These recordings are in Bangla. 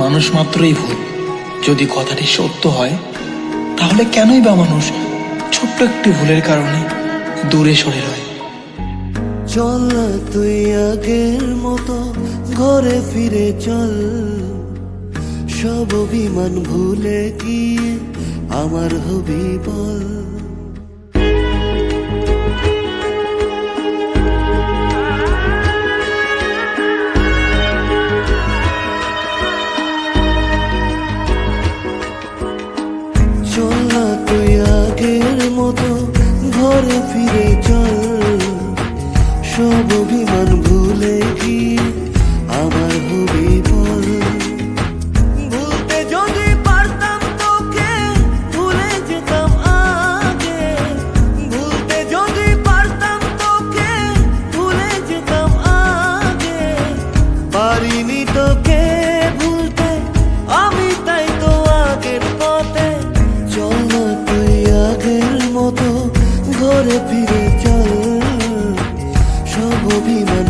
মানুষ মাত্রই ভুল যদি কথাটি সত্য হয়, তাহলে কেনই বা মানুষ ছোট্ট একটি ভুলের কারণে দূরে সরে রয়? চল তুই আগের মতো ঘরে ফিরে চল। সব অভিমান ভুলে গিয়ে আমার হবি বল। ঘরে ফিরে চল সব অভিমান সব অভিমান ভুলে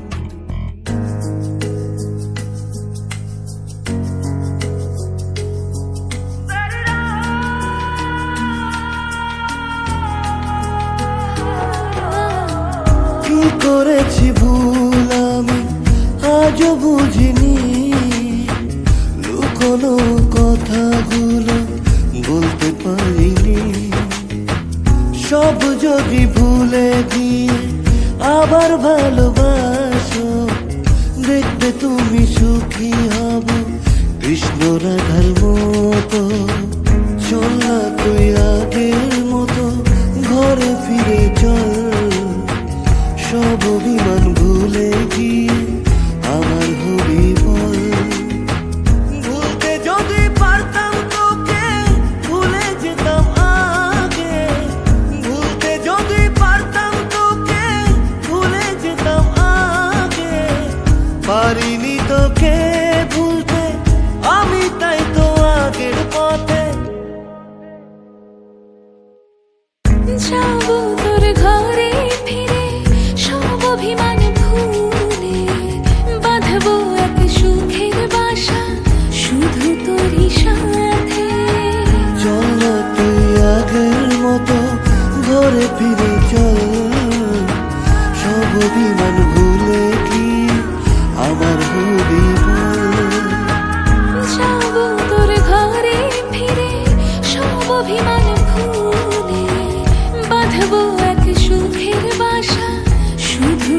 লুকোনো কথাগুলো বলতে পারিনি। সব যদি ভুলে গিয়ে আবার ভালোবাসো, দেখবে তুমি সুখী হব। কৃষ্ণ রাধার মতো অভিমান ভুলে কি আমার তোর ঘরে ফিরে এক সুখের বাসা। শুধু